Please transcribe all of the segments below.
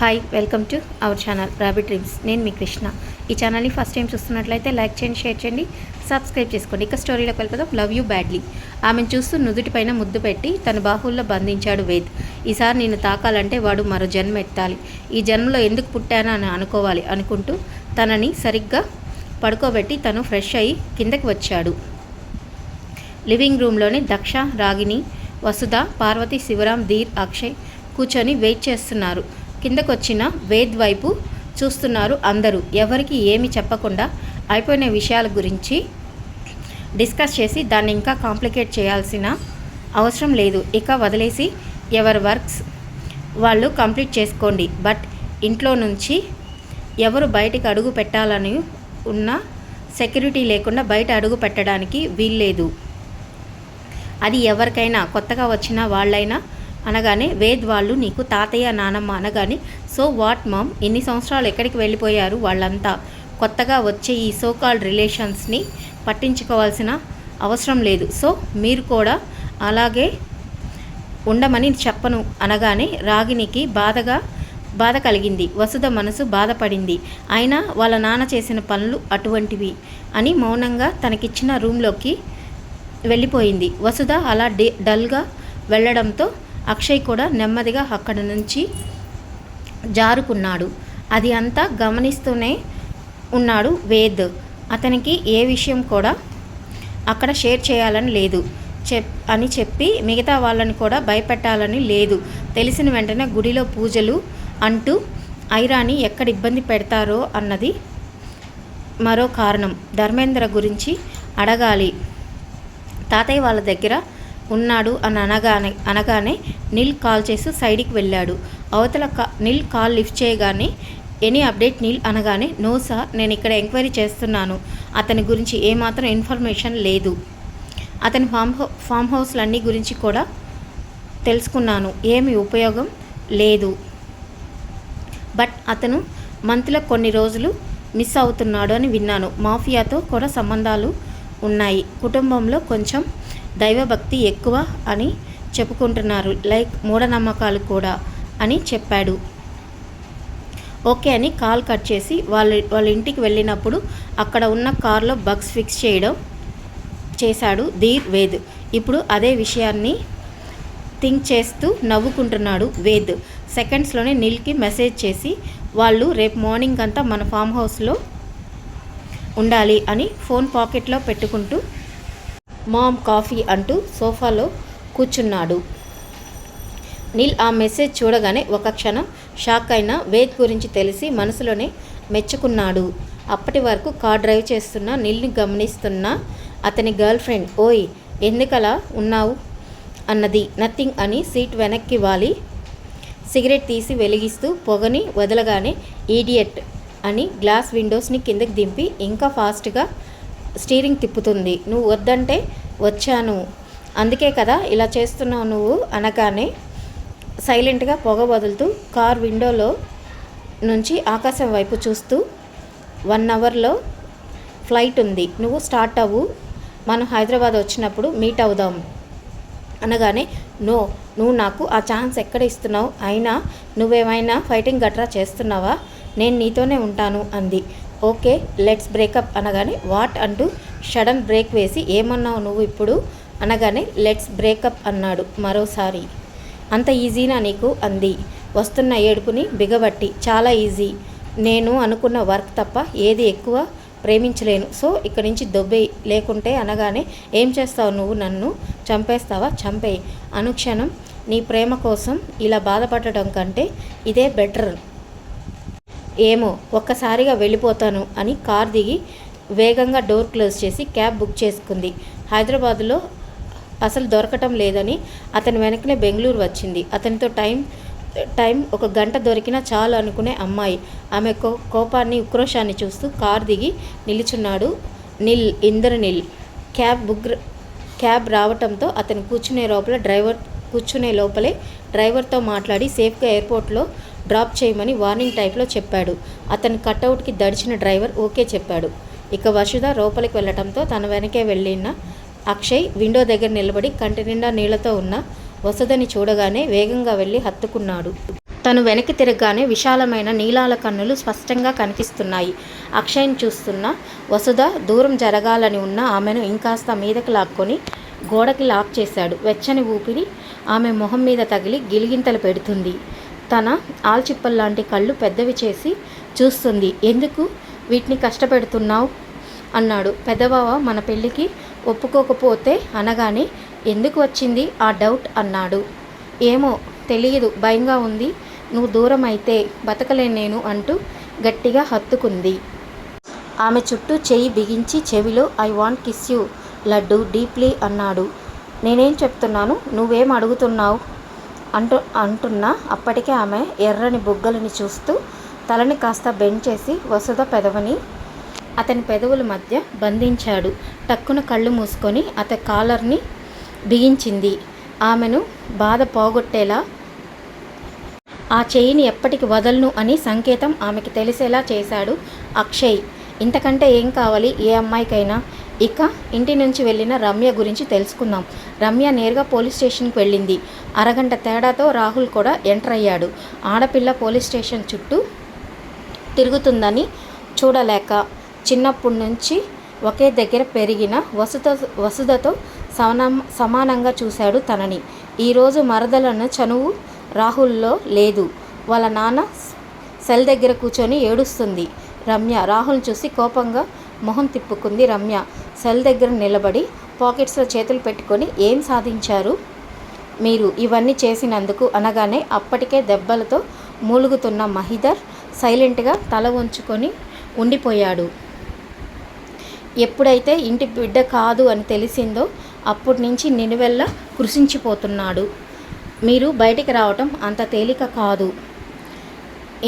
Hi welcome to our channel rabbit dreams నేను మీ కృష్ణ. ఈ ఛానల్ని ఫస్ట్ టైం చూస్తున్నట్లయితే లైక్ చేయండి షేర్ చేయండి సబ్స్క్రైబ్ చేసుకోండి. ఇక స్టోరీలోకి వెళ్ళిపోదాం లవ్ యూ బ్యాడ్లీ ఆమెను చూస్తూ నుదుటిపైన ముద్దు పెట్టి తన బాహుల్లో బంధించాడు వేద్. ఈసారి నేను తాకాలంటే వాడు మరో జన్మ ఎత్తాలి. ఈ జన్మలో ఎందుకు పుట్టానా అని అనుకోవాలి అనుకుంటూ తనని సరిగ్గా పడుకోబెట్టి తను ఫ్రెష్ అయ్యి కిందకి వచ్చాడు. లివింగ్ రూమ్లోని దక్ష రాగిని వసుధ పార్వతి శివరాం ధీర్ అక్షయ్ కూర్చొని వెయిట్ చేస్తున్నారు. కిందకొచ్చిన వేద్ వైపు చూస్తున్నారు అందరూ. ఎవరికి ఏమి చెప్పకుండా అయిపోయిన విషయాల గురించి డిస్కస్ చేసి దాన్ని ఇంకా కాంప్లికేట్ చేయాల్సిన అవసరం లేదు. ఇక వదిలేసి ఎవరి వర్క్స్ వాళ్ళు కంప్లీట్ చేసుకోండి. బట్ ఇంట్లో నుంచి ఎవరు బయటికి అడుగు పెట్టాలని ఉన్న సెక్యూరిటీ లేకుండా బయట అడుగు పెట్టడానికి వీల్లేదు. అది ఎవరికైనా కొత్తగా వచ్చిన వాళ్ళైనా అనగానే వేద్ వాళ్ళు నీకు తాతయ్య నానమ్మ అనగానే సో వాట్ మామ్? ఎన్ని సంవత్సరాలు ఎక్కడికి వెళ్ళిపోయారు వాళ్ళంతా? కొత్తగా వచ్చే ఈ సోకాల్ రిలేషన్స్ని పట్టించుకోవాల్సిన అవసరం లేదు. సో మీరు కూడా అలాగే ఉండమని చెప్పను. అనగానే రాగినికి బాధగా బాధ కలిగింది. వసుధ మనసు బాధపడింది. అయినా వాళ్ళ నాన్న చేసిన పనులు అటువంటివి అని మౌనంగా తనకిచ్చిన రూమ్లోకి వెళ్ళిపోయింది. వసుధ అలా డల్గా వెళ్ళడంతో అక్షయ్ కూడా నెమ్మదిగా అక్కడి నుంచి జారుకున్నాడు. అది అంతా గమనిస్తూనే ఉన్నాడు వేద్. అతనికి ఏ విషయం కూడా అక్కడ షేర్ చేయాలని లేదు. చెప్ అని చెప్పి మిగతా వాళ్ళని కూడా భయపెట్టాలని లేదు. తెలిసిన వెంటనే గుడిలో పూజలు అంటూ ఐరాని ఎక్కడ ఇబ్బంది పెడతారో అన్నది మరో కారణం. ధర్మేంద్ర గురించి అడగాలి. తాతయ్య వాళ్ళ దగ్గర ఉన్నాడు అని అనగానే అనగానే నిల్ కాల్ చేసి సైడ్కి వెళ్ళాడు. అవతల కా నిల్ కాల్ లిఫ్ట్ చేయగానే ఎనీ అప్డేట్ నీల్? అనగానే నో సార్ నేను ఇక్కడ ఎంక్వైరీ చేస్తున్నాను. అతని గురించి ఏమాత్రం ఇన్ఫర్మేషన్ లేదు. అతని ఫామ్ హౌ ఫామ్ హౌస్లన్నీ గురించి కూడా తెలుసుకున్నాను. ఏమి ఉపయోగం లేదు. బట్ అతను మంత్లో కొన్ని రోజులు మిస్ అవుతున్నాడు అని విన్నాను. మాఫియాతో కూడా సంబంధాలు ఉన్నాయి. కుటుంబంలో కొంచెం దైవభక్తి ఎక్కువ అని చెప్పుకుంటున్నారు. లైక్ మూఢనమ్మకాలు కూడా అని చెప్పాడు. ఓకే అని కాల్ కట్ చేసి వాళ్ళ వాళ్ళ ఇంటికి వెళ్ళినప్పుడు అక్కడ ఉన్న కార్లో బగ్స్ ఫిక్స్ చేయడం చేశాడు ధీర్ వేద్. ఇప్పుడు అదే విషయాన్ని థింక్ చేస్తూ నవ్వుకుంటున్నాడు వేద్. సెకండ్స్లోనే నీల్కి మెసేజ్ చేసి వాళ్ళు రేపు మార్నింగ్ అంతా మన ఫామ్ హౌస్లో ఉండాలి అని ఫోన్ పాకెట్లో పెట్టుకుంటూ మామ్ కాఫీ అంటూ సోఫాలో కూర్చున్నాడు. నీల్ ఆ మెసేజ్ చూడగానే ఒక క్షణం షాక్ అయిన వేద్ గురించి తెలిసి మనసులోనే మెచ్చుకున్నాడు. అప్పటి వరకు కార్ డ్రైవ్ చేస్తున్న నీల్ని గమనిస్తున్న అతని గర్ల్ ఫ్రెండ్ ఓయ్ ఎందుకలా ఉన్నావు? అన్నది. నథింగ్ అని సీట్ వెనక్కి వాలి. సిగరెట్ తీసి వెలిగిస్తూ పొగని వదలగానే ఈడియట్ అని గ్లాస్ విండోస్ని కిందకి దింపి ఇంకా ఫాస్ట్గా స్టీరింగ్ తిప్పుతుంది. నువ్వు వద్దంటే వచ్చాను. అందుకే కదా ఇలా చేస్తున్నావు నువ్వు అనగానే సైలెంట్గా పొగ వదులుతూ కార్ విండోలో నుంచి ఆకాశం వైపు చూస్తూ వన్ అవర్లో ఫ్లైట్ ఉంది. నువ్వు స్టార్ట్ అవ్వు. మనం హైదరాబాద్ వచ్చినప్పుడు మీట్ అవుదాం. అనగానే నో నువ్వు నాకు ఆ ఛాన్స్ ఎక్కడ ఇస్తున్నావు? అయినా నువ్వేమైనా ఫైటింగ్ గట్రా చేస్తున్నావా? నేను నీతోనే ఉంటాను అంది. ఓకే లెట్స్ బ్రేకప్ అనగానే వాట్ అంటూ షడన్ బ్రేక్ వేసి ఏమన్నావు నువ్వు ఇప్పుడు? అనగానే లెట్స్ బ్రేకప్ అన్నాడు మరోసారి. అంత ఈజీనా నీకు? అంది. వస్తున్న ఏడుపుని బిగబట్టి చాలా ఈజీ నేను అనుకున్న వర్క్ తప్ప ఏది ఎక్కువ ప్రేమించలేను. సో ఇక్కడి నుంచి దొబ్బే లేకుంటే అనగానే ఏం చేస్తావు నువ్వు? నన్ను చంపేస్తావా? చంపేయి. అనుక్షణం నీ ప్రేమ కోసం ఇలా బాధపడటం కంటే ఇదే బెటర్ ఏమో ఒక్కసారిగా వెళ్ళిపోతాను అని కార్ దిగి వేగంగా డోర్ క్లోజ్ చేసి క్యాబ్ బుక్ చేసుకుంది. హైదరాబాద్లో అసలు దొరకటం లేదని అతని వెనకనే బెంగళూరు వచ్చింది. అతనితో టైం టైం ఒక గంట దొరికినా చాలు అనుకునే అమ్మాయి. ఆమె కో కోపాన్ని ఉక్రోషాన్ని చూస్తూ కార్ దిగి నిలుచున్నాడు నిల్ ఇందర్ నిల్. క్యాబ్ బుక్ క్యాబ్ రావటంతో అతను కూర్చునే లోపల డ్రైవర్ కూర్చునే లోపలే డ్రైవర్తో మాట్లాడి సేఫ్గా ఎయిర్పోర్ట్లో డ్రాప్ చేయమని వార్నింగ్ టైప్లో చెప్పాడు. అతని కట్అవుట్కి దడిచిన డ్రైవర్ ఓకే చెప్పాడు. ఇక వసుధ లోపలికి వెళ్ళటంతో తన వెనకే వెళ్ళిన అక్షయ్ విండో దగ్గర నిలబడి కంటి నిండా నీళ్ళతో ఉన్న వసుధని చూడగానే వేగంగా వెళ్ళి హత్తుకున్నాడు. తను వెనక్కి తిరగగానే విశాలమైన నీలాల కన్నులు స్పష్టంగా కనిపిస్తున్నాయి. అక్షయ్ని చూస్తున్న వసుధ దూరం జరగాలని ఉన్న ఆమెను ఇంకాస్త మీదకి లాక్కొని గోడకి లాక్ చేశాడు. వెచ్చని ఊపిరి ఆమె మొహం మీద తగిలి గిలిగింతలు పెడుతుంది. తన ఆల్చిప్పల్లాంటి కళ్ళు పెద్దవి చేసి చూస్తుంది. ఎందుకు? వీటిని కష్టపెడుతున్నావు? అన్నాడు. పెద్దబావ మన పెళ్ళికి ఒప్పుకోకపోతే అనగానే ఎందుకు వచ్చింది ఆ డౌట్? అన్నాడు. ఏమో తెలియదు. భయంగా ఉంది. నువ్వు దూరం అయితే బతకలేను నేను అంటూ గట్టిగా హత్తుకుంది. ఆమె చుట్టూ చెయ్యి బిగించి చెవిలో I want kiss you laddu deeply అన్నాడు. నేనేం చెప్తున్నాను? నువ్వేం అడుగుతున్నావు? అంటు అంటున్నా అప్పటికే ఆమె ఎర్రని బుగ్గలని చూస్తూ తలని కాస్త బెండ్ చేసి వసుధ పెదవని అతని పెదవుల మధ్య బంధించాడు. టక్కున కళ్ళు మూసుకొని అతని కాలర్ని బిగించింది. ఆమెను బాధ పోగొట్టేలా ఆ చేయిని ఎప్పటికి వదలను అని సంకేతం ఆమెకి తెలిసేలా చేశాడు అక్షయ్. ఇంతకంటే ఏం కావాలి? ఏ అమ్మాయికైనా ఇక ఇంటి నుంచి వెళ్ళిన రమ్య గురించి తెలుసుకుందాం. రమ్య నేరుగా పోలీస్ స్టేషన్కి వెళ్ళింది. అరగంట తేడాతో రాహుల్ కూడా ఎంటర్ అయ్యాడు. ఆడపిల్ల పోలీస్ స్టేషన్ చుట్టూ తిరుగుతుందని చూడలేక చిన్నప్పటి నుంచి ఒకే దగ్గర పెరిగిన వసుత వసుధతో సమానం సమానంగా చూశాడు తనని. ఈరోజు మరదలన్న చనువు రాహుల్లో లేదు. వాళ్ళ నాన్న సెల్ దగ్గర కూర్చొని ఏడుస్తుంది. రమ్య రాహుల్ చూసి కోపంగా మొహం తిప్పుకుంది రమ్య. సెల్ దగ్గర నిలబడి పాకెట్స్లో చేతులు పెట్టుకొని ఏం సాధించారు? మీరు ఇవన్నీ చేసినందుకు అనగానే అప్పటికే దెబ్బలతో మూలుగుతున్న మహిదర్ సైలెంట్గా తల ఉంచుకొని ఉండిపోయాడు. ఎప్పుడైతే ఇంటి బిడ్డ కాదు అని తెలిసిందో అప్పటి నుంచి నినువెల్ల కృషించిపోతున్నాడు మీరు బయటికి రావటం అంత తేలిక కాదు.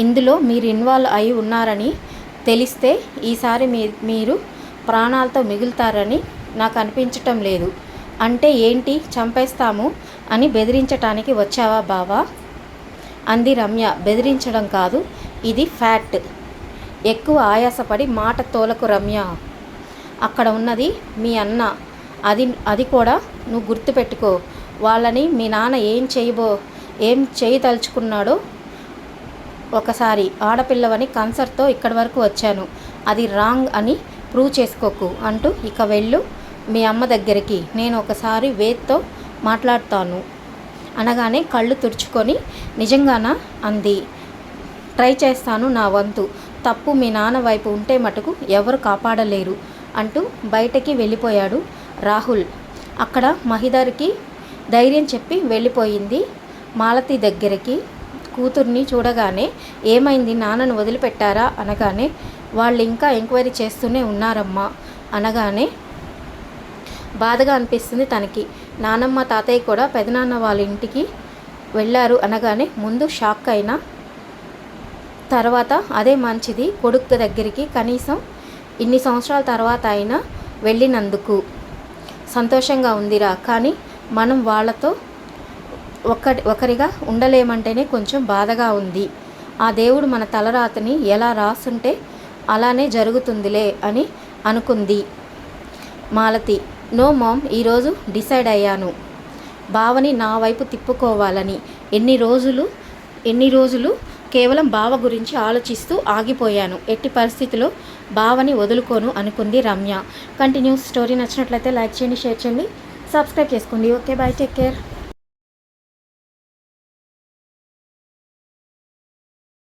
ఇందులో మీరు ఇన్వాల్వ్ అయి ఉన్నారని తెలిస్తే ఈసారి మీ మీరు ప్రాణాలతో మిగులుతారని నాకు అనిపించటం లేదు. అంటే ఏంటి? చంపేస్తాము అని బెదిరించటానికి వచ్చావా బావా? అంది రమ్య. బెదిరించడం కాదు ఇది ఫ్యాక్ట్. ఎక్కువ ఆయాసపడి మాట తోలకు రమ్య. అక్కడ ఉన్నది మీ అన్న. అది అది కూడా నువ్వు గుర్తుపెట్టుకో. వాళ్ళని మీ నాన్న ఏం చేయబో ఏం చేయదలుచుకున్నాడో ఒకసారి ఆడపిల్లవని కన్సర్ట్తో ఇక్కడి వరకు వచ్చాను. అది రాంగ్ అని ప్రూవ్ చేసుకోకు అంటూ ఇక వెళ్ళు మీ అమ్మ దగ్గరికి. నేను ఒకసారి వేత్తో మాట్లాడతాను. అనగానే కళ్ళు తుడుచుకొని నిజంగానా? అంది. ట్రై చేస్తాను నా వంతు. తప్పు మీ నాన్న వైపు ఉంటే మటుకు ఎవరు కాపాడలేరు అంటూ బయటకి వెళ్ళిపోయాడు రాహుల్. అక్కడ మహిదర్కి ధైర్యం చెప్పి వెళ్ళిపోయింది మాలతి దగ్గరికి. కూతుర్ని చూడగానే ఏమైంది? నాన్నను వదిలిపెట్టారా? అనగానే వాళ్ళు ఇంకా ఎంక్వైరీ చేస్తూనే ఉన్నారమ్మా. అనగానే బాధగా అనిపిస్తుంది తనకి. నానమ్మ తాతయ్య కూడా పెదనాన్న వాళ్ళ ఇంటికి వెళ్ళారు. అనగానే ముందు షాక్ అయినా తర్వాత అదే మంచిది. కొడుకు దగ్గరికి కనీసం ఇన్ని సంవత్సరాల తర్వాత అయినా వెళ్ళినందుకు సంతోషంగా ఉందిరా. కానీ మనం వాళ్ళతో ఒక్కటి ఒకరిగా ఉండలేమంటేనే కొంచెం బాధగా ఉంది. ఆ దేవుడు మన తలరాతని ఎలా రాసుంటే అలానే జరుగుతుందిలే అని అనుకుంది మాలతి. నో మామ్ ఈరోజు డిసైడ్ అయ్యాను. బావని నా వైపు తిప్పుకోవాలని ఎన్ని రోజులు ఎన్ని రోజులు కేవలం బావ గురించి ఆలోచిస్తూ ఆగిపోయాను. ఎట్టి పరిస్థితిలో బావని వదులుకోను అనుకుంది రమ్య. కంటిన్యూస్ స్టోరీ నచ్చినట్లయితే లైక్ చేయండి షేర్ చేయండి సబ్స్క్రైబ్ చేసుకోండి. Okay bye take care.